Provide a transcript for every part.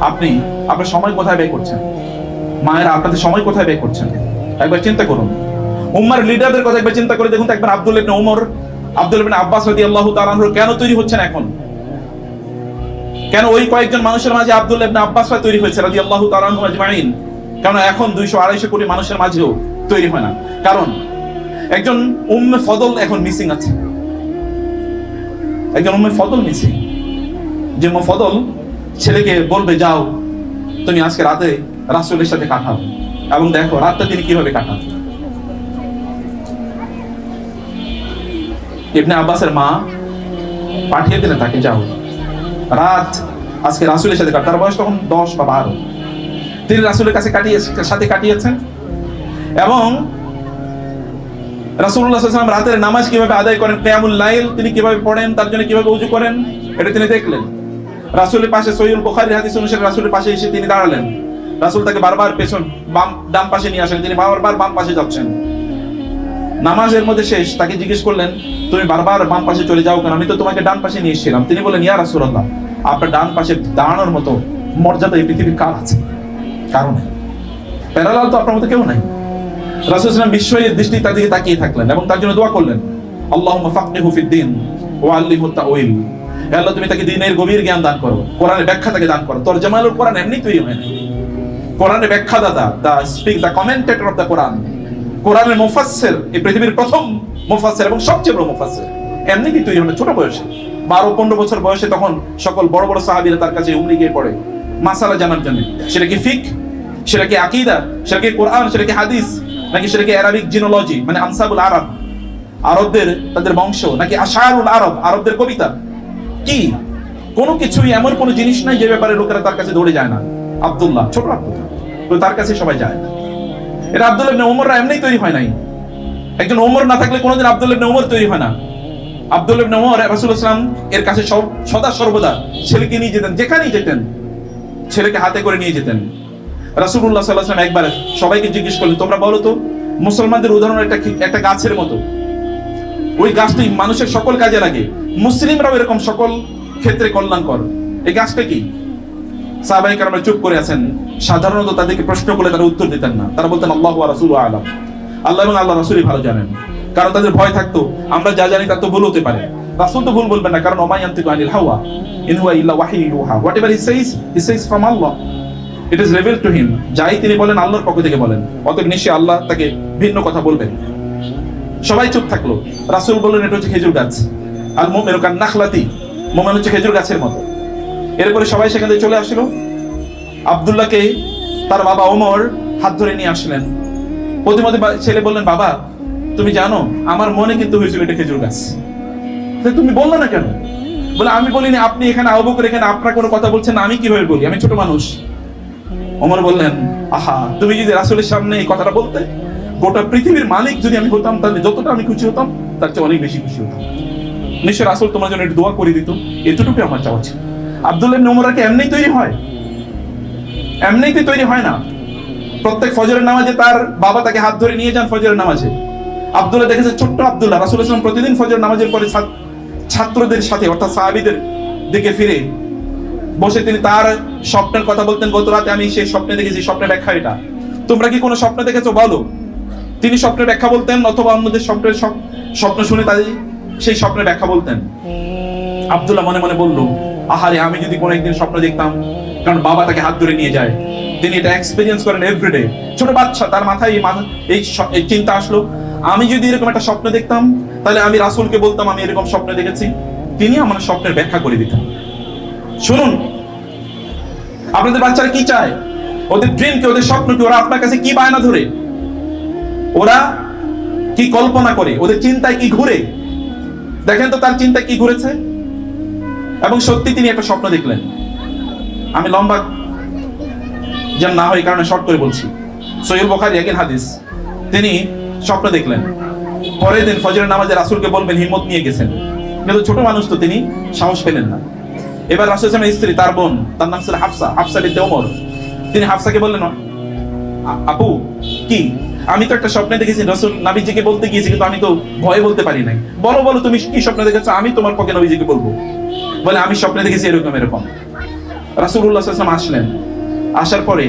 আপনি আপনার সময় কোথায় ব্যয় করছেন? মায়েরা, আপনাদের সময় কোথায় ব্যয় করছেন? একবার চিন্তা করুন। উম্মার লিডারদের কথা একবার চিন্তা করে দেখুন তো, একবার আব্দুল ইবনে ওমর আব্দুল ইবনে আব্বাস রাদিয়াল্লাহু তাআলা আনহু কেন তৈরি হচ্ছেন এখন? কেন ওই কয়েকজন মানুষের মাঝে আব্দুল ইবনে আব্বাস তৈরি হয়েছে রাদিয়াল্লাহু তাআলা আনহু আজমাইন? কারণ এখন দুইশো আড়াইশো কোটি মানুষের মাঝেও তৈরি হয় না? কারণ একজন উম্মে ফদল এখন মিসিং আছে। একজন উম্মে ফদল মিসিং যে ফদল ছেলেকে বলবে, যাও, তুমি আজকে রাতে রাসুলের সাথে কাটাও। এবং দেখো, রাতটা তিনি কীভাবে কাটান। ইবনে আব্বাসের মা পাঠিয়ে দিলেন তাকে, যাও। রাত আজকে রাসুলের সাথে কাট তার বয়স তখন দশ বা বারো। তিনি রাসুলের কাছে কাটিয়ে সাথে কাটিয়েছেন এবং আলাইহি ওয়াসাল্লাম রাতের নামাজ কীভাবে আদায় করেন, কিয়ামুল লাইল তিনি কীভাবে পড়েন, তার জন্য কীভাবে উজু করেন, এটা তিনি দেখলেন। রাসূলের পাশে সহিহুল বুখারীর হাদিস অনুসারে রাসূলের পাশে এসে তিনি দাঁড়ালেন। রাসূল তাকে বারবার পেছন, বাম, ডান পাশে নিয়ে আসেন। তিনি বারবার বাম পাশে যাচ্ছেন। নামাজের মধ্যে শেষ, তাকে জিজ্ঞেস করলেন, তুমি বারবার বাম পাশে চলে যাও কেন? আমি তো তোমাকে ডান পাশে নিয়ে এসেছিলাম। তিনি বললেন, ইয়া রাসূলুল্লাহ, আপনার ডান পাশে দাঁড়ানোর মতো মর্যাদা এই পৃথিবীর কার আছে? কারণ প্যারালাল তো আপনার মতো কেউ নাই। রাসূল সাল্লাল্লাহু বিস্ময়ের দৃষ্টি তার দিকে তাকিয়ে থাকলেন এবং তার জন্য দোয়া করলেন আল্লাহ ফাকনিহু ফিদ-দীন ওয়া আল্লিমহু তাউইল হে আল্লাহ তুমি তাকে দ্বীনের গভীর জ্ঞান দান করো, কোরআনের ব্যাখ্যা তাকে দান করো। তরজমালুল কোরআন এমনি তৈরি হয় না। কোরআনের ব্যাখ্যাদাতা, the speak the commentator of the Quran. কোরআনের মুফাসসির, এই পৃথিবীর প্রথম মুফাসসির এবং সবচেয়ে বড় মুফাসসির। এমনি কি তৈরি হয় না, ছোট বয়সে। বারো, পনেরো বছর বয়সে তখন সকল বড় বড় সাহাবীরা তার কাছে উমরি গিয়ে পড়ে। মাসালা জানার জন্য। সেটা কি ফিক? সেটা কি আকিদা? সেটা কি কোরআন? সেটা কি হাদিস? নাকি সেটা কি অ্যারাবিক জিনোলজি? মানে আনসাবুল আরব। আরবদের তাদের বংশ, নাকি আশারুল আরব, আরবদের কবিতা। কি? কোনো কিছুই এমন কোনো জিনিস নাই যে ব্যাপারে লোকেরা তার কাছে দৌড়ে যায় না। আব্দুল্লাহ, ছোট আব্দুল্লাহ। তো তার কাছে সবাই যায়। এটা আব্দুল ইবনে ওমররা এমনিই তৈরি হয় নাই। একজন ওমর না থাকলে কোনোদিন আব্দুল ইবনে ওমর তৈরি হয় না। আব্দুল ইবনে ওমর রাসূল ইসলাম এর কাছে সব- সদা সর্বদা ছেলেকে নিয়ে যেতেন, যেখানেই যেতেন, ছেলেকে হাতে করে নিয়ে যেতেন। রাসূলুল্লাহ সাল্লাল্লাহু আলাইহি একবার সবাইকে জিজ্ঞেস করলেন, তোমরা বলো তো, মুসলমানদের উদাহরণ একটা একটা গাছের মতো? ওই গাছটি মানুষের সকল কাজে লাগে। মুসলিমরাও এরকম সকল ক্ষেত্রে কল্যাণকর। এই গাছটা কি? সাহাবাই কারণে চুপ করে আছেন। সাধারণত তাদেরকে প্রশ্ন করলে তারা উত্তর দিতেন না। তারা বলতেন, আল্লাহ রাসুল আলম। আল্লাহ এবং আল্লাহ রাসুলই ভালো জানেন। কারণ তাদের ভয় থাকতো, আমরা যা জানি তার তো ভুল হতে পারে। রাসুল তো ভুল বলবেন না, কারণ ওমায়ান্তিকু আনিল হাওয়া, ইন হুয়া ইল্লা ওয়াহি ইউহা। Whatever he says he says from Allah it is reveal to him যাই তিনি বলেন, আল্লাহর পক্ষ থেকে বলেন। অতএব নিশ্চয়ই আল্লাহ তাকে ভিন্ন কথা বলবেন। সবাই চুপ থাকল। রাসুল বললেন, এটা হচ্ছে খেজুর গাছ। আর মোমেন কান নাখলাতি, মোমেন হচ্ছে খেজুর গাছের মতো। এরপরে সবাই সেখান থেকে চলে আসলো। আবদুল্লাহকে তার বাবা ওমর হাত ধরে নিয়ে আসলেন। প্রতিমধ্যে ছেলে বললেন, বাবা, তুমি জানো, আমার মনে কিন্তু হয়েছিল এটা খেজুর গাছ। তুমি বলল না কেন? বলে, আমি বলিনি, আপনি এখানে আবু করে এখানে আপনার কোনো কথা বলছেন আমি কীভাবে বলি? আমি ছোট মানুষ। ওমর বললেন, আহা, তুমি যদি রাসূলের সামনে এই কথাটা বলতে গোটা পৃথিবীর মালিক যদি আমি হতাম, তাহলে যতটা আমি খুশি হতাম, তার চেয়ে অনেক বেশি খুশি হতাম। নিশ্চয় রাসূল তোমার জন্য একটু দোয়া করে দিত। এতটুকুই আমার চাওয়া ছিল। আব্দুল্লাহ ইবনে ওমররা কি তৈরি হয়? এমনিতে তৈরি হয় না? প্রত্যেক ফজরের নামাজে তার বাবা তাকে হাত ধরে নিয়ে যান ফজরের নামাজে। আব্দুল্লাহ দেখেছে ছোট্ট আব্দুল্লাহ, রাসূল ইসলাম প্রতিদিন ফজর নামাজের পরে ছাত্রদের সাথে, অর্থাৎ সাহাবিদের দিকে ফিরে বসে তিনি তার স্বপ্নের কথা বলতেন, গত রাতে আমি সেই স্বপ্নে দেখেছি, স্বপ্নের ব্যাখ্যা এটা। তোমরা কি কোনো স্বপ্ন দেখেছ? বলো। তিনি স্বপ্নের ব্যাখ্যা বলতেন, অথবা অন্যদের স্বপ্নের স্বপ্ন শুনে তাদের সেই স্বপ্নের ব্যাখ্যা বলতেন। আব্দুল্লাহ মনে মনে বলল, আহারে, আমি যদি কোনো একদিন স্বপ্ন দেখতাম, কারণ বাবা তাকে হাত ধরে নিয়ে যায়। তিনি এটা এক্সপিরিয়েন্স করেন এভরিডে ছোট বাচ্চা, তার মাথায় এই মাথা, এই চিন্তা আসলো, আমি যদি এরকম একটা স্বপ্ন দেখতাম, তাহলে আমি রাসুলকে বলতাম, আমি এরকম স্বপ্ন দেখেছি। তিনি আমার স্বপ্নের ব্যাখ্যা করে দিতেন। শুনুন, আপনাদের বাচ্চারা কি চায়? ওদের ড্রিম কি? ওদের স্বপ্ন কি? ওরা আপনার কাছে কি বায়না ধরে? ওরা কি কল্পনা করে? ওদের চিন্তায় কি ঘুরে? দেখেন তো তার চিন্তায় কি ঘুরেছে? এবং সত্যি তিনি একটা স্বপ্ন দেখলেন। আমি লম্বা যেন না হয় কারণে শর্ট করে বলছি। সৈয়দ বখারি একই হাদিস। তিনি স্বপ্ন দেখলেন। পরের দিন ফজরের নামাজে রাসুলকে বলবেন, হিম্মত নিয়ে গেছেন। কিন্তু ছোট মানুষ তো তিনি সাহস পেলেন না। এবার রাসুল ইসলামের স্ত্রী, তার বোন, তার নাম ছিল হাফসা হাফসা বিনতে ওমর। তিনি হাফসাকে বললেন আপু, কি? আমি তো একটা স্বপ্নে দেখেছি, রসুল নাবিজিকে বলতে গিয়েছি, কিন্তু আমি তো ভয়ে বলতে পারি নাই। বলো বলো, তুমি কি স্বপ্নে দেখেছ? আমি তোমার পক্ষে নবীজিকে বলব। বলে, আমি স্বপ্নে দেখেছি এরকম এরকম। সাল্লাল্লাহু আসলেন। আসার পরে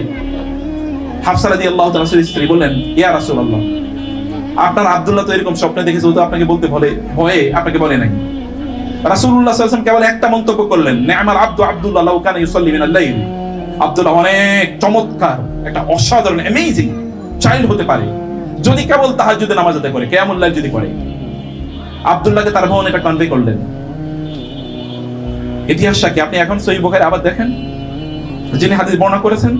তাআলা রাসূলের স্ত্রী বললেন, ইয়া রাসূলুল্লাহ, আপনার আব্দুল্লাহ তো এরকম স্বপ্নে দেখেছে তো আপনাকে বলতে বলে, ভয়ে আপনাকে বলে নাই। সাল্লাল্লাহু কেবল একটা মন্তব্য করলেন নি'মাল আব্দু আব্দুল্লাহ কানা ইউসাল্লি মিনাল আব্দুল্লাহ অনেক চমৎকার, একটা অসাধারণ অ্যামেজিং চাইল্ড হতে পারে। যদি কেবল তাহাজ্জুদে নামাজ আদায় করে, কিয়ামুল লাইল যদি করে। আব্দুল্লাহকে তার বোন এটা কনভে করলেন। ইতিহাসটা কি আপনি এখন সহি বুখারী আবার দেখেন। যিনি হাদিস বর্ণনা করেছেন,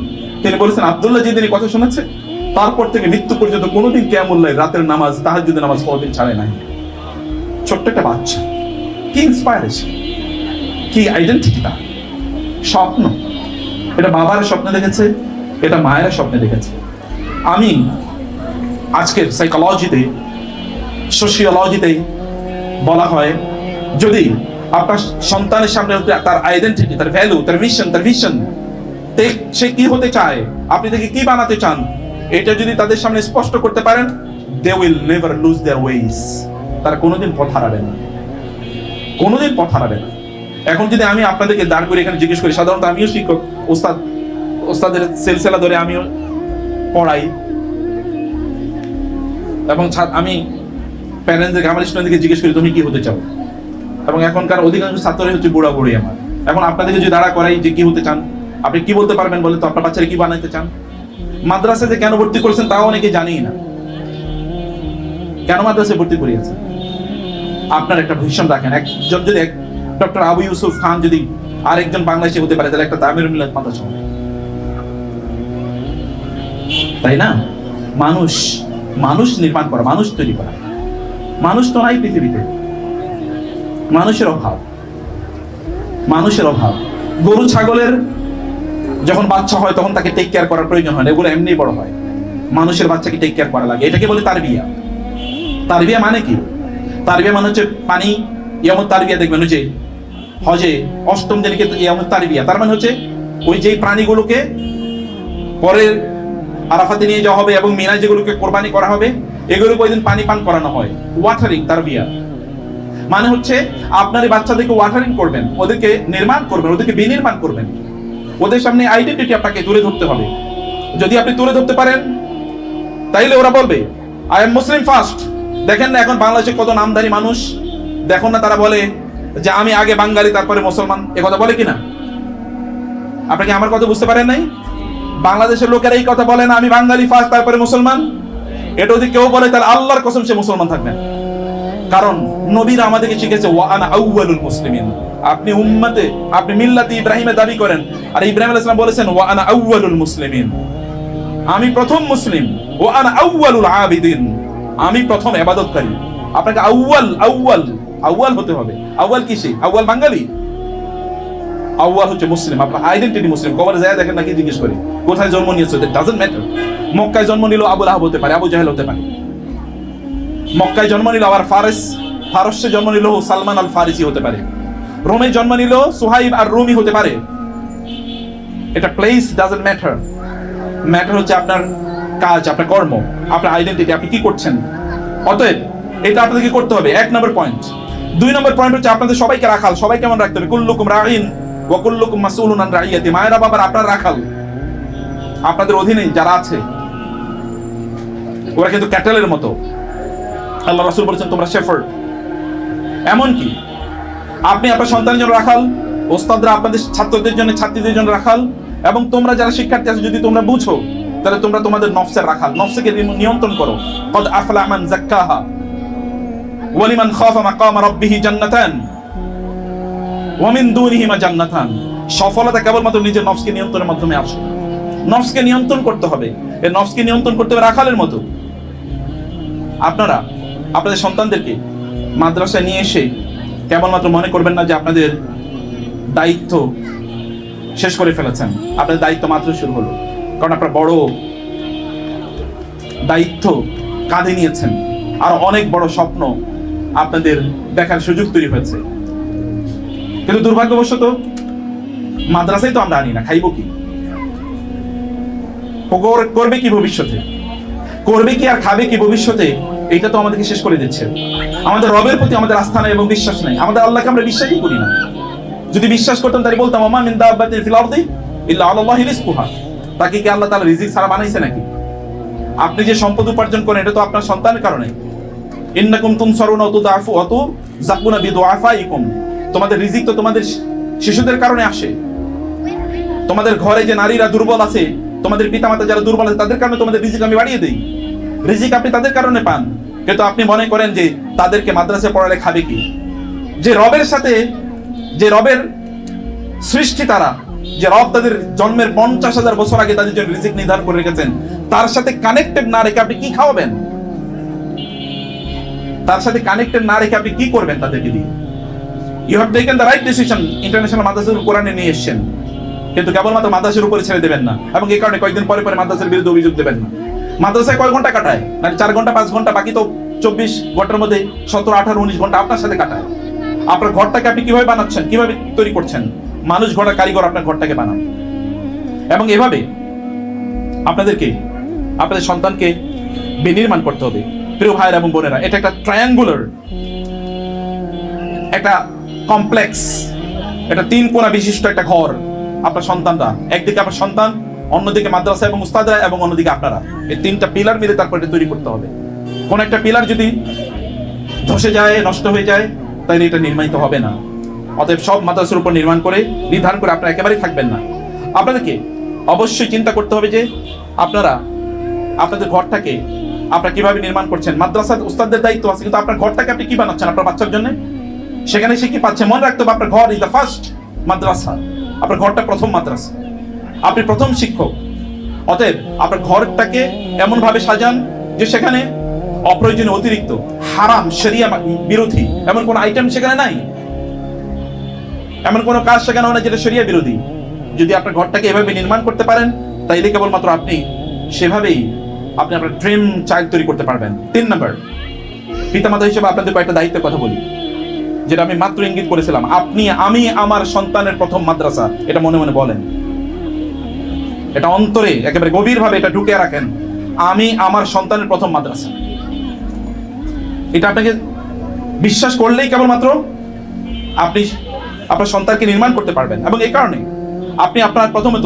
তিনি বলেছেন, আব্দুল্লাহ যেদিন কথা শুনেছে, তারপর থেকে মৃত্যু পর্যন্ত কোনোদিন কেয়ামুল্লাহ রাতের নামাজ তাহাজ্জুদের নামাজ কোনোদিন ছাড়ে নাই। ছোট্ট একটা বাচ্চা, কি ইন্সপায়ারেশন কি আইডেন্টিটি তার। স্বপ্ন, এটা বাবার স্বপ্নে দেখেছে, এটা মায়ের স্বপ্নে দেখেছে। আমি আজকের সাইকোলজিতে সোশিওলজিতে বলা হয়, যদি আপনার সন্তানের সামনে তার আইডেন্টিটি তার ভ্যালু তার মিশন তার ভিশন সে কি হতে চায়, আপনি তাকে কি বানাতে চান, এটা যদি তাদের সামনে স্পষ্ট করতে পারেন they will never lose their ways তারা কোনোদিন পথ হারাবে না। কোনোদিন পথ হারাবে না। এখন যদি আমি আপনাদেরকে দাঁড় করে এখানে জিজ্ঞেস করি, সাধারণত আমিও শিক্ষক, ওস্তাদ, ওস্তাদের সেলসেলা ধরে আমিও পড়াই। এবং আমি প্যারেন্টসদেরকে আমার স্টুডেন্টদেরকে জিজ্ঞেস করি, তুমি কি হতে চাও? এবং এখনকার অধিকাংশ ছাত্রই হচ্ছে বুড়া বুড়ি আমার। এখন আপনাদেরকে যদি দাঁড়া করাই যে কি হতে চান, আপনি কি বলতে পারবেন বলে তো? আপনার বাচ্চারা কি বানাইতে চান? মাদ্রাসাতে কেন ভর্তি করেছেন তাও অনেকে জানি না। কেন মাদ্রাসায় ভর্তি করিয়েছেন? আপনার একটা ভীষণ রাখেন। একজন যদি ডক্টর আবু ইউসুফ খান যদি আরেকজন বাংলাদেশে হতে পারে, তাহলে একটা তামির মিলাদ মাদ্রাসা। তাই না? মানুষ মানুষ নির্মাণ করা, মানুষ তৈরি করা। মানুষ তো নাই পৃথিবীতে। মানুষের অভাব। মানুষের অভাব। গরু, ছাগলের যখন বাচ্চা হয়, তখন তাকে টেক কেয়ার করার প্রয়োজন হয় এগুলো এমনি বড় হয়। মানুষের বাচ্চাকে টেক কেয়ার করা লাগে। এটাকে বলে তার বিয়া তার বিয়া মানে কি? তার বিয়া মানে হচ্ছে পানি, ইয়ামত তার বিয়া দেখবেন যে হজে অষ্টম দিনকে ইয়ামত তার বিয়া তার মানে হচ্ছে ওই যেই প্রাণীগুলোকে পরের আরাফাতে নিয়ে যাওয়া হবে এবং মিনায় যেগুলোকে কোরবানি করা হবে, এগুলোকে ওই দিন পানি পান করানো হয়। ওয়াটারিং তার বিয়া মানে হচ্ছে আপনার এই বাচ্চাদেরকে ওয়াটারিং করবেন, ওদেরকে নির্মাণ করবেন, ওদেরকে বিনির্মাণ করবেন। ওদের সামনে আইডেন্টিটি আপনাকে তুলে ধরতে হবে। যদি আপনি তুলে ধরতে পারেন, তাইলে ওরা বলবে আই এম মুসলিম ফার্স্ট দেখেন না এখন বাংলাদেশে কত নামধারী মানুষ। দেখুন না তারা বলে যে, আমি আগে বাঙালি, তারপরে মুসলমান। এ কথা বলে কিনা? আপনি কি আমার কথা বুঝতে পারেন নাই? বাংলাদেশের লোকেরা এই কথা বলে না, আমি বাঙালি ফার্স্ট তারপরে মুসলমান। এটা যদি কেউ বলে, তাহলে আল্লাহর কসম সে মুসলমান থাকবেন। কারণ নবীরা আমাদেরকে শিখেছে ওয়া আনা আউয়ালুল মুসলিমিন। আপনি উম্মতে, আপনি মিল্লাতে ইব্রাহিমের দাবি করেন, আর ইব্রাহিম আলাইহিস বলেছেন, ওয়া আনা আউয়ালুল মুসলিমিন। আমি প্রথম মুসলিম, ওয়া আনা আউয়ালুল আবিদিন। আমি প্রথম ইবাদতকারী আপনাকে আউয়াল আউয়াল আউয়াল হতে হবে। আউয়াল কিসে? আউয়াল বাঙালি? আউয়াল হচ্ছে মুসলিম। আপনার আইডেন্টিটি মুসলিম। কবরে যায় দেখেন নাকি জিজ্ঞেস করি, কোথায় জন্ম নিয়েছো? ডাজেন্ট ম্যাটার মক্কায় জন্ম নিল আবু লাহাব হতে পারে, আবু জাহেল হতে পারে। মক্কায় জন্ম নিল আবার ফারেস ফারসে জন্ম নিল সালমান আল ফারিসি হতে পারে। রোমে জন্ম নিল সুহাইব আর রুমি হতে পারে। এটা প্লেস ডাজন্ট ম্যাটার ম্যাটার হচ্ছে আপনার কাজ, আপনার কর্ম, আপনার আইডেন্টিটি আপনি কি করছেন? অতএব এটা আপনাদেরকে করতে হবে। এক নম্বর পয়েন্ট দুই নম্বর পয়েন্ট হচ্ছে আপনাদের সবাইকে রাখাল। সবাই কেমন রাখতে হবে? কুল্লুকুম রাহিন ওয়া কুল্লুকুম মাসউলুন আন রাইয়াতি। মায়েরা বাবার আপনার রাখাল আপনাদের অধীনে যারা আছে, ওরা কিন্তু ক্যাটেলের মতো। আল্লাহ রাসূল বলেছেন, তোমরা শেফার্ড। এমন কি আপনি আপনার সন্তানের জন্য রাখাল ওস্তাদরা আপনাদের ছাত্রদের জন্য, ছাত্রীদের জন্য রাখাল এবং তোমরা যারা শিক্ষার্থী আছে, যদি তোমরা বুঝো, তাহলে তোমরা তোমাদের নফসের রাখাল নফসকে নিয়ন্ত্রণ করো। কদ আফলা মান যাক্কাহা ওয়ালিমান খাফা মাকাম রাব্বিহি জান্নাতান। ওয়া মিন দুনিহিমা জান্নাতান। সফলতা কেবলমাত্র নিজের নফসকে নিয়ন্ত্রণের মাধ্যমে আসে নফসকে নিয়ন্ত্রণ করতে হবে। এই নফসকে নিয়ন্ত্রণ করতে হবে রাখালের মতো। আপনারা, আপনাদের সন্তানদেরকে মাদ্রাসায় নিয়ে এসে কেবলমাত্র মনে করবেন না যে আপনাদের দায়িত্ব শেষ করে ফেলেছেন। আপনাদের দায়িত্ব মাত্র শুরু হলো। কারণ আপনার বড় দায়িত্ব কাঁধে নিয়েছেন। আর অনেক বড় স্বপ্ন আপনাদের দেখার সুযোগ তৈরি হয়েছে। কিন্তু দুর্ভাগ্যবশত মাদ্রাসায় তো আমরা আনি না, খাইব কি? করবে কি ভবিষ্যতে? করবে কি আর খাবে কি ভবিষ্যতে? এটা তো আমাদেরকে শেষ করে দিচ্ছে। আমাদের রবের প্রতি আমাদের আস্থা নাই এবং বিশ্বাস নাই। আমাদের আল্লাহকে আমরা বিশ্বাসই করি না। যদি বিশ্বাস করতেন তাহলে বলতাম আমা মিন দাব্বাতিন ফিল ইল্লা আলাল্লাহি রিজকুহা। তাকে কি আল্লাহ তাআলা রিজিক ছাড়া বানাইছে নাকি? আপনি যে সম্পদ উপার্জন করেন, এটা তো আপনার সন্তানের কারণে। ইন্নাকুম তুনসারুনা ওয়া তুদাফু ওয়া তুযাকুনা বিদুআফাইকুম। তোমাদের রিজিক তো তোমাদের শিশুদের কারণে আসে। তোমাদের ঘরে যে নারীরা দুর্বল আছে, তোমাদের পিতামাতা যারা দুর্বল আছে, তাদের কারণে তোমাদের রিজিক আমি বাড়িয়ে দিই। রিজিক আপনি তাদের কারণে পান। কিন্তু আপনি মনে করেন যে তাদেরকে মাদ্রাসায় পড়ালে খাবে কি? যে রবের সাথে, যে রবের সৃষ্টি তারা, যে রব তাদের জন্মের পঞ্চাশ হাজার বছর আগে তাদের জন্য রিজিক নির্ধারণ করে রেখেছেন, তার সাথে কানেক্টেড না রেখে আপনি কি খাওয়াবেন? তার সাথে কানেক্টেড না রেখে আপনি কি করবেন তাদেরকে দিয়ে? You have taken the right decision international মাদ্রাসার কোরআনে নিয়ে এসেছেন। কিন্তু কেবলমাত্র মাদ্রাসার উপরে ছেড়ে দেবেন না। এবং এই কারণে কয়েকদিন পরে পরে মাদ্রাসার বিরুদ্ধে অভিযোগ দেবেন না। মাদ্রাসায় কয় ঘণ্টা কাটায়? মানে চার ঘণ্টা, পাঁচ ঘণ্টা, বাকি তো চব্বিশ ঘণ্টার মধ্যে সতেরো, আঠারো, উনিশ ঘণ্টা আপনার সাথে কাটায়। আপনার ঘরটাকে আপনি কীভাবে বানাচ্ছেন? কীভাবে তৈরি করছেন? মানুষ গড়া কারিগর আপনার ঘরটাকে বানান। এবং এভাবে আপনাদেরকে, আপনাদের সন্তানকে বিনির্মাণ করতে হবে। প্রিয় ভাইয়ের এবং বোনেরা, এটা একটা ট্রায়াঙ্গুলার একটা কমপ্লেক্স এটা তিন কোণা বিশিষ্ট একটা ঘর, আপনার সন্তানরা। একদিকে আপনার সন্তান, অন্যদিকে মাদ্রাসা এবং উস্তাদরা এবং অন্যদিকে আপনারা। এই তিনটা পিলার মিলে তারপর এটা তৈরি করতে হবে। কোন একটা পিলার যদি ধসে যায়, নষ্ট হয়ে যায়, তাহলে এটা নির্মাণিত হবে না। অতএব সব মাদ্রাসার উপর নির্মাণ করে, নির্ধারণ করে আপনারা একেবারেই থাকবেন না। আপনাদেরকে অবশ্যই চিন্তা করতে হবে যে আপনারা, আপনাদের ঘরটাকে আপনারা কীভাবে নির্মাণ করছেন? মাদ্রাসার উস্তাদদের দায়িত্ব আছে, কিন্তু আপনার ঘরটাকে আপনি কি বানাচ্ছেন আপনার বাচ্চার জন্য? সেখানে সে কি পাচ্ছে? মনে রাখতে হবে, আপনার ঘর ইজ দ্য ফার্স্ট মাদ্রাসা। আপনার ঘরটা প্রথম মাদ্রাসা। আপনি প্রথম শিক্ষক। অতএব আপনার ঘরটাকে এমন ভাবে সাজান যে সেখানে অপ্রয়োজনীয়, অতিরিক্ত, হারাম, শরিয়া বিরোধী, এমন কোন আইটেম সেখানে নাই। এমন কোনো কাজ সেখানে হয় না যেটা শরিয়া বিরোধী। যদি আপনার ঘরটাকে এভাবে নির্মাণ করতে পারেন, তাইলে কেবলমাত্র আপনি সেভাবেই আপনি আপনার ড্রিম চাইল্ড তৈরি করতে পারবেন। তিন নম্বর পিতামাতা হিসেবে আপনাদের কয়েকটা দায়িত্বের কথা বলি। যেটা আমি মাত্র ইঙ্গিত করেছিলাম। আপনি, আমি, আমার সন্তানের প্রথম মাদ্রাসা। এটা মনে মনে বলেন। এটা অন্তরে, একেবারে গভীরভাবে এটা ঢুকে রাখেন। আমি, আমার সন্তানের প্রথম মাদ্রাসা। এটা আপনাকে বিশ্বাস করলেই কেবলমাত্র আপনি আপনার সন্তানকে নির্মাণ করতে পারবেন। এবং এই কারণে আপনি আপনার প্রথমত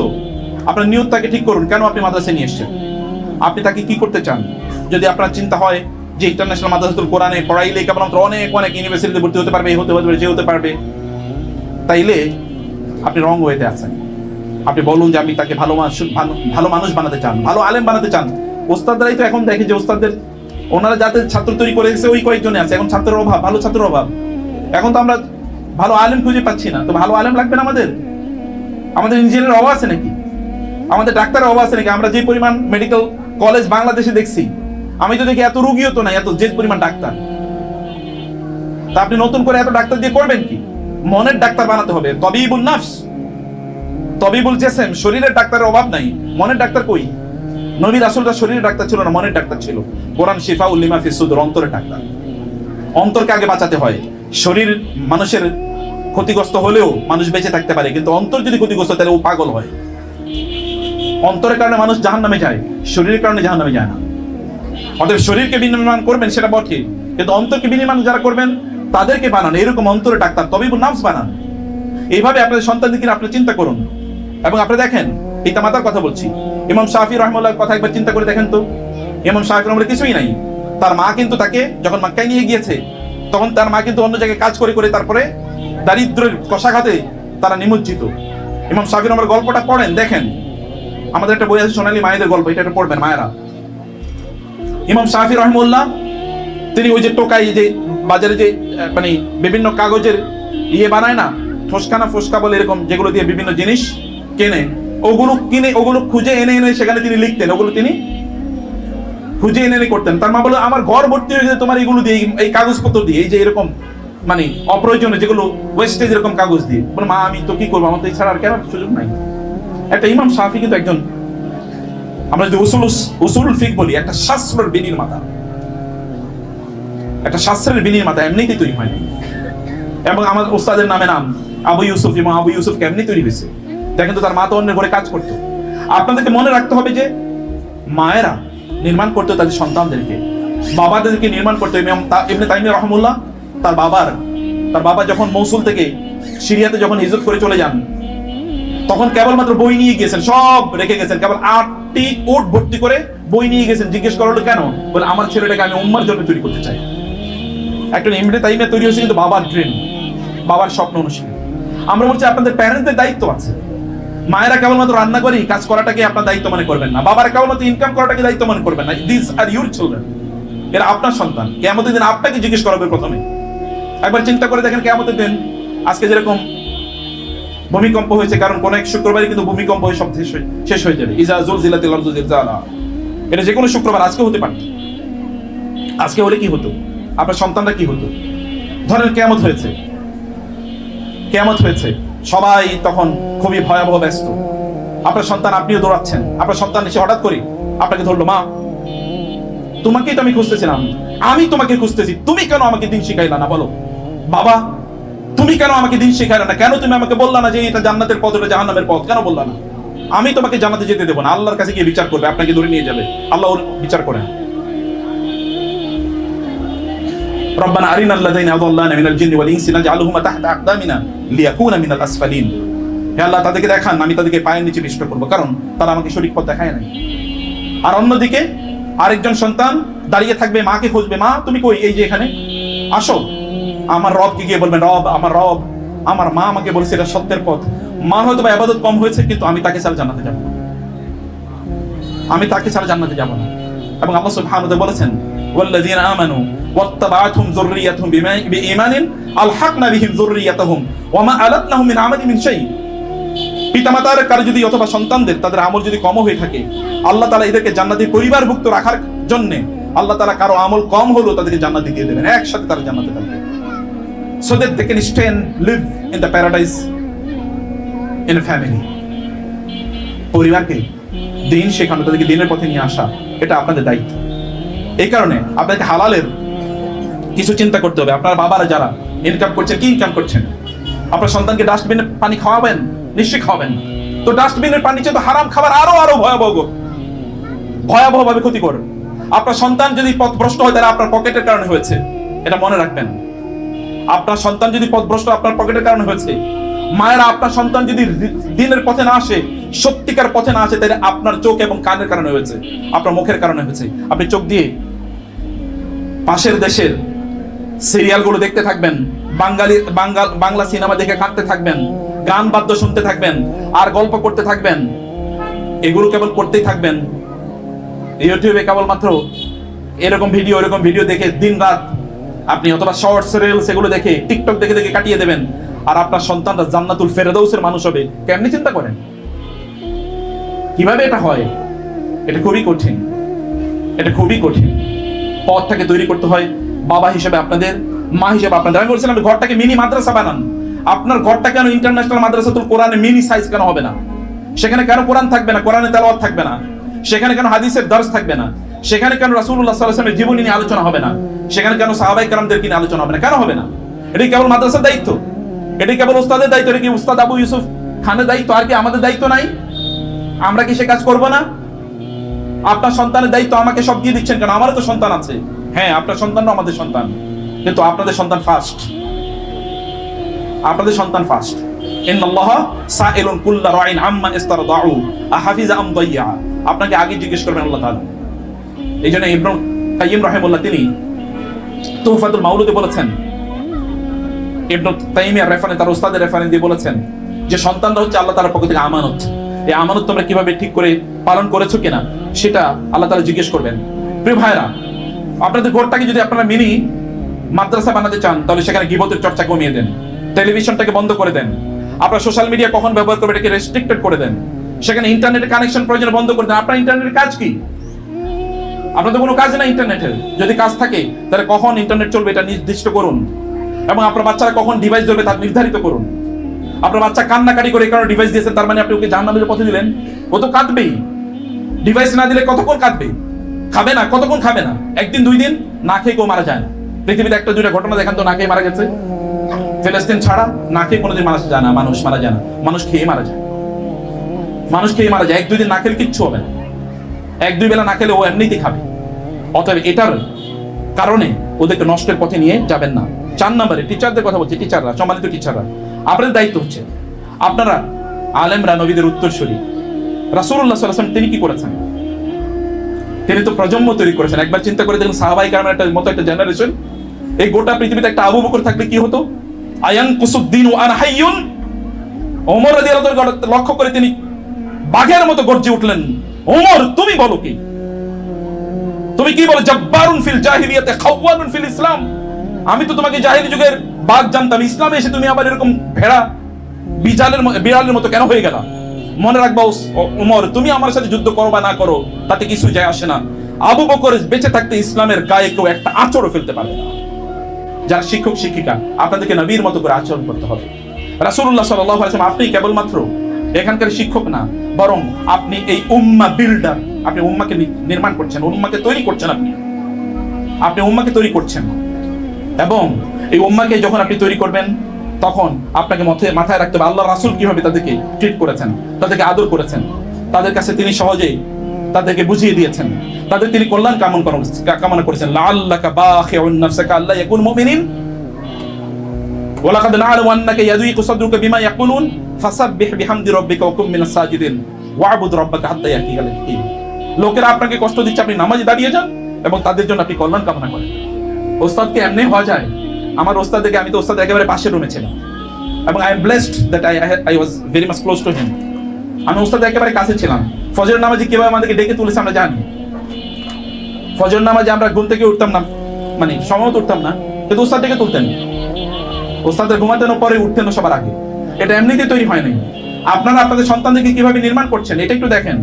আপনার নিয়তটাকে ঠিক করুন। কেন আপনি মাদ্রাসায় নিয়ে এসছেন? আপনি তাকে কি করতে চান? যদি আপনার চিন্তা হয় যে ইন্টারন্যাশনাল মাদ্রাসাতুল কোরআনে পড়াইলে কেবলমাত্র অনেক অনেক ইউনিভার্সিটিতে ভর্তি হতে পারবে, এই হতে পারবে, যে হতে পারবে। তাইলে আপনি রং ওয়েতে আছেন। আপনি বলুন যে আমি তাকে ভালো মানুষ, ভালো- মানুষ বানাতে চান, ভালো আলেম বানাতে চান। ওস্তাদরাই তো এখন দেখে যে ওস্তাদদের ওনারা যাতে ছাত্র তৈরি করে এসেছে ওই কয়েকজনে আছে। এখন ছাত্রের অভাব, ভালো ছাত্রের অভাব। এখন তো আমরা ভালো আলেম খুঁজে পাচ্ছি না। তো ভালো আলেম লাগবে না আমাদের? আমাদের ইঞ্জিনিয়ারের অভাব আছে নাকি? আমাদের ডাক্তারের অভাব আছে নাকি? আমরা যে পরিমাণ মেডিকেল কলেজ বাংলাদেশে দেখছি আমি তো দেখি এত রুগীও তো নাই, এত যে পরিমাণ ডাক্তার। তা আপনি নতুন করে এত ডাক্তার দিয়ে করবেন কি? মনের ডাক্তার বানাতে হবে। তবিবুল নাফস। তবিবুল জেসেম, শরীরের ডাক্তারের অভাব নাই। মনের ডাক্তার কই? নবী রাসূলরা শরীরের ডাক্তার ছিল না, মনের ডাক্তার ছিল। কোরআন শিফা উল্লিমা ফিসুদুর অন্তরের ডাক্তার। অন্তরকে আগে বাঁচাতে হয়। শরীর মানুষের ক্ষতিগ্রস্ত হলেও মানুষ বেঁচে থাকতে পারে, কিন্তু অন্তর যদি ক্ষতিগ্রস্ত তাহলে ও পাগল হয়। অন্তরের কারণে মানুষ জাহান নামে যায়, শরীরের কারণে জাহান নামে যায় না। অতএব শরীরকে বিনির্মাণ করবেন, সেটা বটে কিন্তু অন্তরকে বিনির্মাণ যারা করবেন, তাদেরকে বানান। এরকম অন্তরে ডাক্তার তবেই নাফস বানান। এইভাবে আপনাদের সন্তানদেরকে আপনি চিন্তা করুন। এবং আপনি দেখেন পিতা মাতার কথা বলছি। ইমাম শাহি রহমুল্লাহর কথা একবার চিন্তা করে দেখেন তো। ইমাম শাহি রহমুল্লাহ কিছুই নাই। তার মা কিন্তু তাকে যখন মাক্কায় নিয়ে গিয়েছে, তখন তার মা কিন্তু অন্য জায়গায় কাজ করে করে তারপরে দারিদ্রের কষাঘাতে তারা নিমজ্জিত। ইমাম শাহি রহমের গল্পটা পড়েন, দেখেন। আমাদের একটা বই আছে সোনালী মায়েদের গল্প, এটা একটু পড়বেন মায়েরা। ইমাম শাহি রহমুল্লাহ, তিনি ওই যে টোকাই যে বাজারে যে মানে বিভিন্ন কাগজের ইয়ে বানায় না ঠোসকানা ফোসকা বলে এরকম যেগুলো দিয়ে বিভিন্ন জিনিস কেনে, ওগুলো কিনে, ওগুলো খুঁজে এনে এনে সেখানে তিনি লিখতেন, ওগুলো তিনি খুঁজে এনে এনে করতেন। তার মা বলে, আমার ঘর ভর্তি হয়ে গেছে, তোমার এইগুলো দিয়ে, এই- কাগজপত্র দিয়ে, এই যে এরকম মানে অপ্রয়োজনীয় যেগুলো ওয়েস্টেজ এরকম কাগজ দিয়ে। মা, আমি তো কি করব? আমার তো এছাড়া আর কেন সুযোগ নাই? একটা ইমাম শাফি কিন্তু একজন আমরা যদি উসুল উসুল ফিক বলি, একটা শাস্ত্রের বিনির মাথা। একটা শাস্ত্রের বিনির মাথা এমনিতেই তৈরি হয়নি এবং আমার ওস্তাদের নামে নাম, আবু ইউসুফ, ইমাম আবু ইউসুফ কেমনি তৈরি হয়েছে? দেখেন তো তার মা তো অন্যের ঘরে কাজ করতো। আপনাদেরকে মনে রাখতে হবে যে, মায়েরা নির্মাণ করতো তাদের সন্তানদেরকে। বাবাদেরকে নির্মাণ করতো ইমাম তা- ইবনে তাইমিয়া রহমুল্লাহ তার বাবার, তার বাবা যখন মৌসুল থেকে সিরিয়াতে যখন হিজরত করে চলে যান, তখন কেবলমাত্র বই নিয়ে গিয়েছেন, সব রেখে গেছেন, কেবল আটটি ওট ভর্তি করে বই নিয়ে গেছেন, জিজ্ঞেস করল কেন? বলে, আমার ছেলেটাকে আমি উম্মার জন্য তৈরি করতে চাই। একটা এমনি তাইমে তৈরি হয়েছে কিন্তু বাবার ড্রিম বাবার স্বপ্ন অনুসারে। আমরা বলছি, আপনাদের প্যারেন্টসদের দায়িত্ব আছে। মায়েরা কেবলমাত্র রান্না করি কাজ করাটাকে আপনার দায়িত্ব মনে করবেন না। বাবার কেবলমাত্র ইনকাম করাটাকে দায়িত্ব মনে করবেন না। দিস আর ইউর চিলড্রেন এরা আপনার সন্তান। কেমতের দিন আপনাকে জিজ্ঞেস করা হবে প্রথমে। একবার চিন্তা করে দেখেন কেমতের দিন আজকে যেরকম ভূমিকম্প হয়েছে, কারণ কোন এক শুক্রবারই কিন্তু ভূমিকম্প হয়ে সব শেষ হয়ে শেষ হয়ে যাবে। ইজা জুল জিলাতে লফজু জিলজালা। এটা যে কোনো শুক্রবার, আজকে হতে পারত আজকে হলে কি হতো? আপনার সন্তানরা কি হতো? ধরেন কেমত হয়েছে। কেমত হয়েছে। সবাই তখন খুবই ভয়াবহ ব্যস্ত। আপনার সন্তান আপনিও দৌড়াচ্ছেন। আপনার সন্তান এসে হঠাৎ করে আপনাকে ধরলো, মা, তোমাকেই তো আমি খুঁজতেছিলাম। আমি তোমাকে খুঁজতেছি। তুমি কেন আমাকে দিন শিখাইলা না? বলো। বাবা তুমি কেন আমাকে দিন শিখাইলা না কেন তুমি আমাকে বললা না যে এটা জান্নাতের পথ এটা জাহান্নামের পথ কেন বললা না আমি তোমাকে জান্নাতে যেতে দেবো না আল্লাহর কাছে গিয়ে বিচার করবে আপনাকে ধরে নিয়ে যাবে আল্লাহ ওর বিচার করেন ربنا أرنا الذين أضلانا من الجن والإنس نجعلهما تحت أقدامنا ليكون من الأسفلين হে আল্লাহ তাদেরকে দেখান আমি তাদেরকে পায়ের নিচে বিষ্ট করবো কারণ তারা আমাকে সঠিক পথ দেখায় নাই আর অন্যদিকে আরেকজন সন্তান দাঁড়িয়ে থাকবে মাকে খুঁজবে মা তুমি কই এই যে এখানে আসো আমার রবকে গিয়ে বলবেন, রব, আমার রব, আমার মা আমাকে বলছে এটা সত্যের পথ। মা হয়তো বা আবাদত কম হয়েছে, কিন্তু আমি তাকে ছাড়া জান্নাতে যাব না। আমি তাকে ছাড়া জান্নাতে যাব না। এবং আল্লাহ সুবহানাহু বলেছেন আমানু ওয়াত্তাবাআতুহুম যুররিয়াতুহুম বিঈমানিন আলহাকনা বিহিম যুররিয়াতাহুম ওয়া মা আলাতনাহুম মিন আমালি মিন শাই। পিতামাতার কারও যদি অথবা সন্তানদের তাদের আমল যদি কম হয়ে থাকে, আল্লাহ তাআলা এদেরকে জান্নাতি পরিবারভুক্ত রাখার জন্য আল্লাহ তাআলা কারও আমল কম হলো তাদেরকে জান্নাতে দিয়ে দেবেন, একসাথে তারা জান্নাতে থাকবে। So that they can stay and live in the paradise in a family. পরিবারকে দিন শেখানো, তাদেরকে দিনের পথে নিয়ে আসা, এটা আপনাদের দায়িত্ব। এই কারণে আপনাকে হালালের কিছু চিন্তা করতে হবে। আপনার বাবারা যারা ইনকাম করছেন, কি ইনকাম করছেন? আপনার সন্তানকে ডাস্টবিনে পানি খাওয়াবেন, নিশ্চয়ই খাওয়াবেন। তো ডাস্টবিনের পানি তো হারাম খাবার আরও আরও ভয়াবহ। ভয়াবহভাবে ক্ষতিকর। আপনার সন্তান যদি পথ ভ্রষ্ট হয়, তাহলে আপনার পকেটের কারণে হয়েছে। এটা মনে রাখবেন। আপনার সন্তান যদি পথভ্রষ্ট আপনার পকেটের কারণে হয়েছে, মায়েরা, আপনার সন্তান যদি দিনের পথে না আসে, সত্যিকার পথে না আসে, তাহলে আপনার চোখ এবং কানের কারণে হয়েছে, আপনার মুখের কারণে হয়েছে। আপনি চোখ দিয়ে পাশের দেশের সিরিয়ালগুলো দেখতে থাকবেন, বাঙালি বাঙ্গাল বাংলা সিনেমা দেখে কাঁদতে থাকবেন, গান বাদ্য শুনতে থাকবেন, আর গল্প করতে থাকবেন, এগুলো কেবল করতেই থাকবেন। ইউটিউবে কেবলমাত্র এরকম ভিডিও এরকম ভিডিও দেখে দিন রাত আপনি অথবা শর্টস রিলস এগুলো দেখে টিকটক দেখে দেখে কাটিয়ে দেবেন। আর আপনার সন্তানরা জান্নাতুল ফেরদৌসের মানুষ হবে। কেমনি চিন্তা করেন? কীভাবে এটা হয়? এটা খুবই কঠিন। এটা খুবই কঠিন। পথটাকে তৈরি করতে হয় বাবা হিসেবে আপনাদের, মা হিসেবে আপনাদের। আমি বলছিলাম, ঘরটাকে মিনি মাদ্রাসা বানান। আপনার ঘরটা কেন ইন্টারন্যাশনাল মাদ্রাসা মাদ্রাসাতুল কোরআনে মিনি সাইজ কেন হবে না? সেখানে কেন কোরআন থাকবে না? কোরআনে তেলাওয়াত থাকবে না? সেখানে কেন হাদিসের দর্শ থাকবে না? সেখানে কেন আলাইহি ওয়াসাল্লামের জীবনী নিয়ে আলোচনা হবে না? সেখানে কেন সাহাবাই কেরামদের নিয়ে আলোচনা হবে না? কেন হবে না? এটাই কেবল মাদ্রাসার দায়িত্ব। এটাই কেবল উস্তাদের দায়িত্ব। এটা কি উস্তাদ আবু ইউসুফ খানের দায়িত্ব? আর কি আমাদের দায়িত্ব নাই? আমরা কি সে কাজ করব না? আপনার সন্তানের দায়িত্ব আমাকে সব দিয়ে দিচ্ছেন কেন? আমারও তো সন্তান আছে। হ্যাঁ আপনার সন্তানও আমাদের সন্তান। কিন্তু আপনাদের সন্তান ফার্স্ট আপনাদের সন্তান ফার্স্ট আপনাকে আগে জিজ্ঞেস করবেন আল্লাহ তাআলা। এই জন্য ইবনে কাইয়িম রাহিমাহুল্লাহ, তিনি তুহফাতুল মাউলুদে বলেছেন, ইবনে তাইমিয়ার রেফারেন্স, তার উস্তাদের রেফারেন্স দিয়ে বলেছেন যে সন্তানরা হচ্ছে আল্লাহ তাআলার পক্ষ থেকে আমানত। এই আমানত তোমরা কীভাবে ঠিক করে পালন করেছ কিনা, সেটা আল্লাহ তাআলা জিজ্ঞেস করবেন। প্রিয় ভাইরা আপনাদের ঘরটাকে যদি আপনারা মিনি মাদ্রাসা বানাতে চান, তাহলে সেখানে গিবতের চর্চা কমিয়ে দেন, টেলিভিশনটাকে বন্ধ করে দেন। আপনার সোশ্যাল মিডিয়া কখন ব্যবহার করবে এটাকে রেস্ট্রিক্টেড করে দেন। সেখানে ইন্টারনেটের কানেকশন প্রয়োজন বন্ধ করে দেন। আপনার ইন্টারনেটের কাজ কি? আপনাদের কোনো কাজ না ইন্টারনেটের যদি কাজ থাকে, তাহলে কখন ইন্টারনেট চলবে এটা নির্দিষ্ট করুন। এবং আপনার বাচ্চারা কখন ডিভাইস ধরবে তা নির্ধারিত করুন। আপনার বাচ্চা কান্নাকাটি করে কারণে ডিভাইস দিয়েছেন তার মানে আপনি ওকে জাহান্নামের পথে দিলেন। ও তো কাঁদবেই। ডিভাইস না দিলে কতক্ষণ কাঁদবে? খাবে না, কতক্ষণ খাবে না? একদিন, দুই দিন, না খেয়ে কেউ মারা যায় না। পৃথিবীতে একটা, দুইটা ঘটনা দেখান তো না খেয়ে মারা গেছে। ফিলিস্তিন ছাড়া না খেয়ে কোনোদিন মারা যায় না, মানুষ মারা যায় না। মানুষ খেয়ে মারা যায়। মানুষ খেয়ে মারা যায়। এক, দুই দিন না খেলে কিচ্ছু হবে না। এক, দুই বেলা না খেলে ও এমনিতেই খাবে। অতএব এটার কারণে ওদেরকে নষ্টের পথে নিয়ে যাবেন না। চার নম্বরে টিচারদের কথা বলছি টিচাররা সম্মানিত টিচাররা আপনাদের দায়িত্ব হচ্ছে, আপনারা আলেমরা, নবীদের উত্তরসূরি। আলাইহি ওয়াসাল্লাম তিনি কি করেছেন? তিনি তো প্রজন্ম তৈরি করেছেন। একবার চিন্তা করে দেখুন, সাহাবাই কারণের একটা মতো একটা জেনারেশন এই গোটা পৃথিবীতে একটা আবু বকর থাকলে কি হতো? আয়ান কুসুদ্দিন ও আনা হাইয়ুন ওমর রাদিয়াল্লাহু লক্ষ্য করে তিনি বাঘের মতো গর্জে উঠলেন। ওমর, তুমি বলো কি? তুমি কি বলো, জব্বারুন ফিল জাহিলিয়াতে, খাওয়ানুন ফিল ইসলাম? আমি তো তোমাকে জাহিলি যুগের বাঘ জানতাম, ইসলামে এসে তুমি আবার এরকম ভেড়া বিড়ালের বিড়ালের মতো কেন হয়ে গেল? মনে রাখবা ওমর, তুমি আমার সাথে যুদ্ধ করো বা না করো, তাতে কিছু যায় আসে না। আবু বকর বেঁচে থাকতে ইসলামের গায়ে কেউ একটা আচরও ফেলতে পারবে না। যারা শিক্ষক, শিক্ষিকা, আপনাদেরকে নবীর মতো করে আচরণ করতে হবে। আলাইহি ওয়াসাল্লাম, আপনি কেবলমাত্র এখানকার শিক্ষক না, বরং আপনি এই উম্মা বিল্ডার আপনি উম্মাকে নির্মাণ করছেন, উম্মাকে তৈরি করছেন আপনি। আপনি উম্মাকে তৈরি করছেন। এবং এই উম্মাকে যখন আপনি তৈরি করবেন, তখন আপনাকে মাথায় রাখতে হবে আল্লাহ রাসুল কীভাবে তাদেরকে ট্রিট করেছেন, তাদেরকে আদর করেছেন। তাদের কাছে তিনি সহজেই তাদেরকে বুঝিয়ে দিয়েছেন। তাদের তিনি কল্যাণ কামন কামনা করেছেন। লাল্লাকা বাখে নাফসাকা আল্লাহ ইয়াকুন মুমিনিন। ওয়ালাকাদ নাআলামু আন্নাকা ইয়াযীকু সাদরুকা বিমা ইয়াকুলুন। ফাসাব্বিহ বিহামদি রব্বিকা ওয়া কুম মিনাস সাজিদিন ওয়াবুদ রব্বাকা হাত্তা ইয়াতিকাল ইয়াকিন। লোকেরা আপনাকে কষ্ট দিচ্ছে, আপনি নামাজে দাঁড়িয়ে যান এবং তাদের জন্য আপনি কল্যাণ কামনা করেন। ওস্তাদকে এমনি হওয়া যায়? আমার ওস্তাদ থেকে আমি তো ওস্তাদ একেবারে পাশে রুমে ছিলাম। এবং I am blessed that I I was very much close to him আমি ওস্তাদ একেবারে কাছে ছিলাম। ফজর নামাজে কীভাবে আমাদেরকে ডেকে তুলেছে আমরা জানি। ফজর নামাজে আমরা ঘুম থেকে উঠতাম না। মানে সময়ত উঠতাম না। কিন্তু ওস্তাদ ডেকে তুলতেন। ওস্তাদের ঘুমাতেন পরে উঠতেন সবার আগে। এটা এমনিতে তৈরি হয় নাই। আপনারা আপনাদের সন্তানদেরকে কীভাবে নির্মাণ করছেন, এটা একটু দেখেন।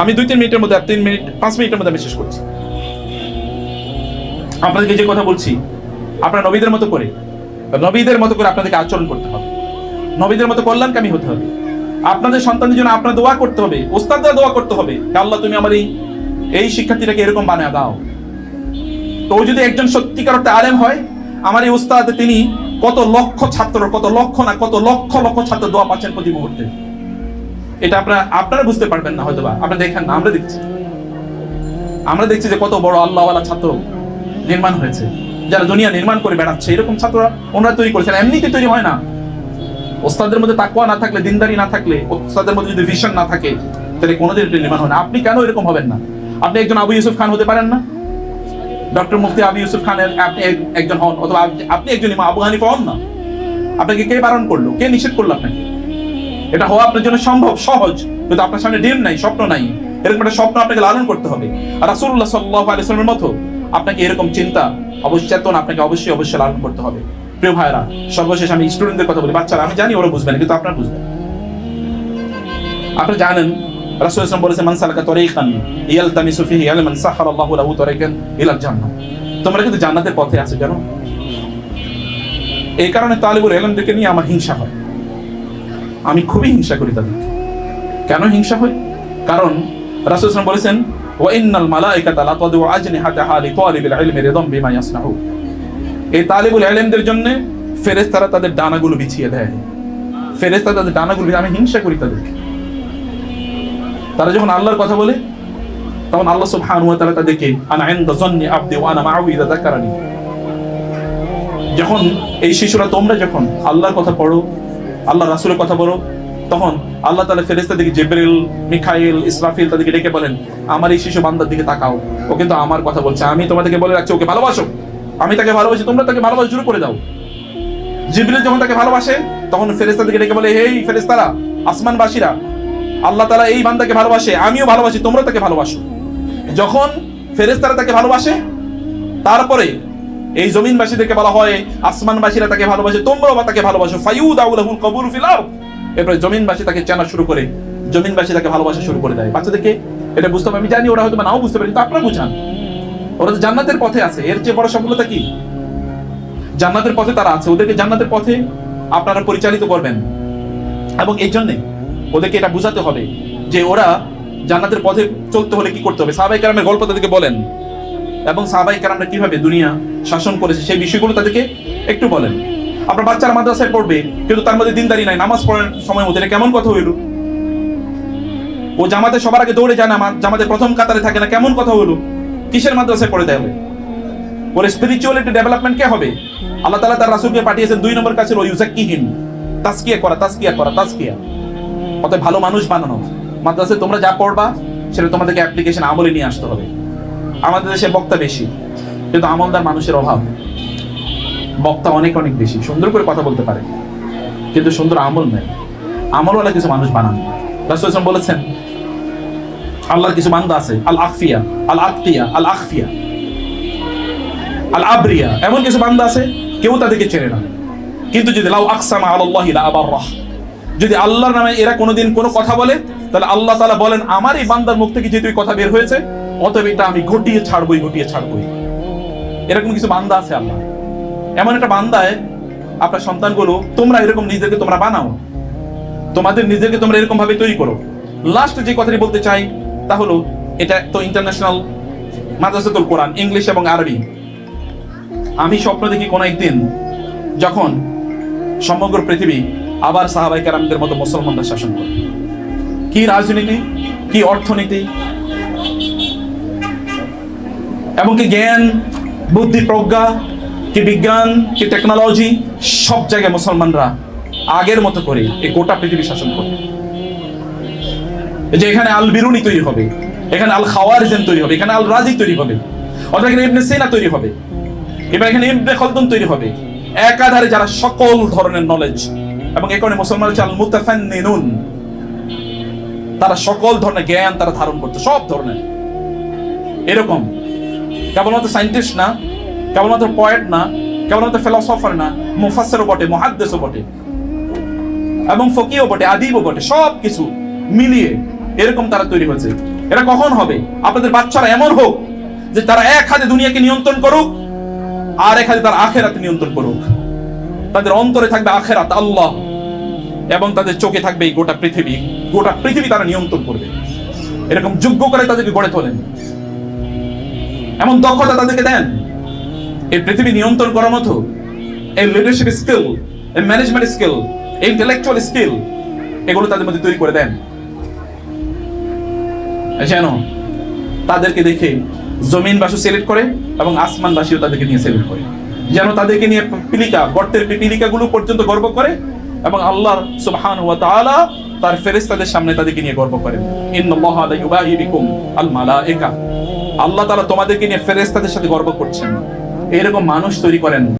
আমি দুই তিন মিনিটের মধ্যে তিন মিনিট, পাঁচ মিনিটের মধ্যে আমি শেষ করছি। আপনাদেরকে যে কথা বলছি, আপনারা নবীদের মতো করে, নবীদের মতো করে আপনাদেরকে আচরণ করতে হবে। নবীদের মতো কল্যাণকামী হতে হবে। আপনাদের সন্তানদের জন্য আপনার দোয়া করতে হবে ওস্তাদরা দোয়া করতে হবে আল্লাহ তুমি আমার এই এই শিক্ষার্থীটাকে এরকম বানায় দাও। তো যদি একজন সত্যিকার অর্থে আলেম হয়, আমার এই উস্তাদ তিনি কত লক্ষ ছাত্র কত লক্ষ না, কত লক্ষ লক্ষ ছাত্র দোয়া পাচ্ছেন প্রতি মুহূর্তে। এটা আপনারা আপনারা বুঝতে পারবেন না হয়তো বা আপনারা দেখেন না, আমরা দেখছি। আমরা দেখছি যে কত বড় আল্লাহওয়ালা ছাত্র নির্মাণ হয়েছে। যারা দুনিয়া নির্মাণ করে বেড়াচ্ছে, এরকম ছাত্ররা ওনারা তৈরি করেছেন। এমনিতে তৈরি হয় না। ওস্তাদের মধ্যে তাকুয়া না থাকলে, দিনদারি না থাকলে, ওস্তাদের মধ্যে যদি ভিশন না থাকে, তাহলে কোনোদিন নির্মাণ হয় না। আপনি কেন এরকম হবেন না? আপনি একজন আবু ইউসুফ খান হতে পারেন না? ডক্টর মুফতি আবু ইউসুফ খানের আপনি একজন হন, অথবা আপনি- একজন ইমাম, আবু হানিফা হন না? আপনাকে কে বারণ করল? কে নিষেধ করল আপনাকে? এটা হওয়া আপনার জন্য সম্ভব, সহজ। কিন্তু আপনার সামনে ডিম নাই, স্বপ্ন নাই। এরকম একটা স্বপ্ন আপনাকে লালন করতে হবে। আর রাসূলুল্লাহ সাল্লাল্লাহু আলাইহি ওয়াসাল্লামের মতো আপনাকে এরকম চিন্তা, অবচেতন আপনাকে অবশ্যই অবশ্যই লালন করতে হবে। প্রিয় ভাইরা সর্বশেষ আমি স্টুডেন্টদের কথা বলি। বাচ্চারা, আমি জানি ওরা বুঝবেন কিন্তু আপনারা বুঝবেন। আপনি জানেন রাসূল সাল্লাল্লাহু বলেছেন মান সালাকা তরিকান ইয়ালতামিসু ফিহি ইলমান সাহারাল্লাহু লাহু তরিকান ইলাল জান্নাহ তোমরা কিন্তু জান্নাতের পথে আছো জানো এই কারণে তালিবুল ইলমদেরকে নিয়ে আমার হিংসা হয় আমি খুবই হিংসা করি তাদেরকে কেন হিংসা হয় কারণ রাসূল সাল্লাল্লাহু বলেছেন ওয়া ইন্নাল মালাইকাতা লা তাদউ আজনিহাতাহা লিতালিবিল ইলমি রিদাম বিমা ইয়াসনাহু এই তালিবুল ইলমদের জন্য ফেরেশতারা তাদের ডানাগুলো বিছিয়ে দেয় ফেরেশতা তাদের ডানাগুলো আমি হিংসা করি তাদেরকে তারা যখন আল্লাহর কথা বলে, তখন আল্লাহ সুবহানাহু ওয়া তাআলা তাদেরকে, আনা ইনদা যন্নি আবদি ওয়া আনা মাআহু ইযা যাকারানি যখন এই শিশুরা, তোমরা যখন আল্লাহর কথা পড়ো আল্লাহ রাসূলের কথা বলো তখন আল্লাহ তাআলা ফেরেশতাদেরকে জিবরিল, মিখাইল, ইসরাফিল তাদেরকে ডেকে বলেন, আমার এই শিশু বান্দার দিকে তাকাও। ও কিন্তু আমার কথা বলছে। আমি তোমাদেরকে বলে রাখছি, ওকে ভালোবাসো। আমি তাকে ভালোবাসি, তোমরা তাকে ভালোবাসা শুরু করে দাও। জিবরিল যখন তাকে ভালোবাসে, তখন ফেরেশতাদেরকে ডেকে বলে, হেই ফেরেশতারা, আসমানবাসীরা আল্লাহ তাআলা এই বান্দাকে ভালোবাসে, আমিও ভালোবাসি তোমরা তাকে ভালোবাসো। যখন ফেরেশতারা তাকে ভালোবাসে, তারপরে এই জমিনবাসীদেরকে বলা হয়, আসমানবাসীরা তাকে ভালোবাসে, তোমরাও বা তাকে ভালোবাসো। ফায়ুদাউলাহুল কবুল ফিল আরদ। এরপরে জমিনবাসী তাকে চেনা শুরু করে, জমিনবাসী তাকে ভালোবাসা শুরু করে দেয়। বাচ্চাদেরকে এটা বুঝতে হবে, আমি জানি ওরা হয়তো নাও বুঝতে পারি, কিন্তু আপনারা বুঝান। ওরা তো জান্নাতের পথে আছে, এর চেয়ে বড় সফলতা কি? জান্নাতের পথে তারা আছে, ওদেরকে জান্নাতের পথে আপনারা পরিচালিত করবেন। এবং এই জন্যে ওদেরকে এটা বুঝাতে হবে যে ওরা জান্নাতের পথে চলতে হলে কি করতে হবে। সাহাবাই কারামের গল্প তাদেরকে বলেন। এবং সাহাবাই কারামরা কীভাবে দুনিয়া শাসন করেছে সেই বিষয়গুলো তাদেরকে একটু বলেন। আপনার বাচ্চারা মাদ্রাসায় পড়বে, কিন্তু তার মধ্যে দিনদারি নাই, নামাজ পড়ার সময় মতো। কেমন কথা হইল? ও জামাতে সবার আগে দৌড়ে যায় না জামাতে প্রথম কাতারে থাকে না, কেমন কথা হলো কিসের মাদ্রাসায় পড়ে দেয় ওর স্পিরিচুয়ালিটি ডেভেলপমেন্ট কে হবে? আল্লাহ তালা তার রাসূলকে পাঠিয়েছেন দুই নম্বর কাছে ও ইউজাক্কিহিম তাস্কিয়া করা তাস্কিয়া করা তাস্কিয়া অত ভালো মানুষ বানানো। মাদ্রাসায় তোমরা যা পড়বা, সেটা তোমাদেরকে অ্যাপ্লিকেশন আমলে নিয়ে আসতে হবে। আমাদের দেশে বক্তা বেশি, কিন্তু আমলদার মানুষের অভাব। বক্তা অনেক অনেক বেশি, সুন্দর করে কথা বলতে পারে, কিন্তু সুন্দর আমল নেই। আমলওয়ালা কিছু মানুষ বানান। রাসূল বলেছেন, আল্লাহর কিছু বান্দা আছে আল আখফিয়া আল আকিয়া আল আখফিয়া আল আবরিয়া এমন কিছু বান্দা আছে, কেউ তাদেরকে চেনে না। কিন্তু যদি লাউ আকসামা আলাল্লাহি লা আবাররাহ যদি আল্লাহর নামে এরা কোনোদিন কোনো কথা বলে, তাহলে আল্লাহ তালা বলেন, আমার এই বান্দার মুখ থেকে যেহেতু কথা বের হয়েছে, অতএব এটা আমি ঘটিয়ে ছাড়বই ঘটিয়ে ছাড়বই। এরকম কিছু বান্দা আছে আল্লাহ। এমন একটা বান্দায় আপনার সন্তানগুলো, তোমরা এরকম নিজেদেরকে তোমরা বানাও। তোমাদের নিজেদেরকে তোমরা এরকম ভাবে তৈরি করো। লাস্ট যে কথাটি বলতে চাই, তা হলো, এটা তো ইন্টারন্যাশনাল মাদ্রাসাতুল কোরআন, ইংলিশ এবং আরবি। আমি স্বপ্ন দেখি কোনো একদিন, যখন সমগ্র পৃথিবী আবার সাহাবাই কারামদের মতো মুসলমানরা শাসন করে। কি রাজনীতি? কি অর্থনীতি? এবং কি জ্ঞান, বুদ্ধি, প্রজ্ঞা, কি বিজ্ঞান, কি টেকনোলজি সব জায়গায় মুসলমানরা আগের মতো করে এই গোটা পৃথিবী শাসন করবে যে এখানে আল বিরুনি তৈরি হবে, এখানে আল খাওয়ারিজম তৈরি হবে, এখানে আল রাজি তৈরি হবে, অর্থাৎ এখানে ইবনে সেনা তৈরি হবে, এবার এখানে ইবনে খলদুন তৈরি হবে। একাধারে যারা সকল ধরনের নলেজ এবং এ কারণে মুসলমান হচ্ছে আল মুতাফান্নিনুন তারা সকল ধরনের জ্ঞান তারা ধারণ করতে, সব ধরনের। এরকম। কেবলমাত্র সায়েন্টিস্ট না, কেবলমাত্র পয়েট না, কেবলমাত্র ফিলসফার না, মুফাসসিরও বটে, মুহাদ্দিসও বটে, এবং ফকিও বটে, আদিবও বটে সব কিছু মিলিয়ে এরকম তারা তৈরি হয়েছে। এটা কখন হবে? আপনাদের বাচ্চারা এমন হোক যে তারা এক হাতে দুনিয়াকে নিয়ন্ত্রণ করুক আর এক হাতে তার আখেরাতে নিয়ন্ত্রণ করুক। তাদের অন্তরে থাকবে আখেরাত, আল্লাহ। এবং তাদের চোখে থাকবে এই গোটা পৃথিবী। গোটা পৃথিবী তারা নিয়ন্ত্রণ করবে। এরকম যোগ্য করে তাদেরকে গড়ে তোলেন। এমন দক্ষতা তাদেরকে দেন। এই পৃথিবী নিয়ন্ত্রণ করার মতো, এই লিডারশিপ স্কিল এই ম্যানেজমেন্ট স্কিল এই ইন্টেলেকচুয়াল স্কিল এগুলো তাদের মধ্যে তৈরি করে দেন। যেন তাদেরকে দেখে জমিনবাসী সিলেক্ট করে এবং আসমান আসমানবাসীও তাদেরকে নিয়ে সিলেক্ট করে। যেন তাদেরকে নিয়ে পিলিকা, গর্তের পিপিলিকাগুলো পর্যন্ত গর্ব করে এবং আল্লাহর সুবহান ওয়া তাআলা তার ফেরেশতাদের সামনে তাদেরকে নিয়ে গর্ব করেন। ইন্নাল্লাহা লা ইউবাহি বিকুম আল মালায়েকা আল্লাহ তাআলা তোমাদেরকে নিয়ে ফেরেশতাদের সাথে গর্ব করছেন এরকম মানুষ তৈরি করেন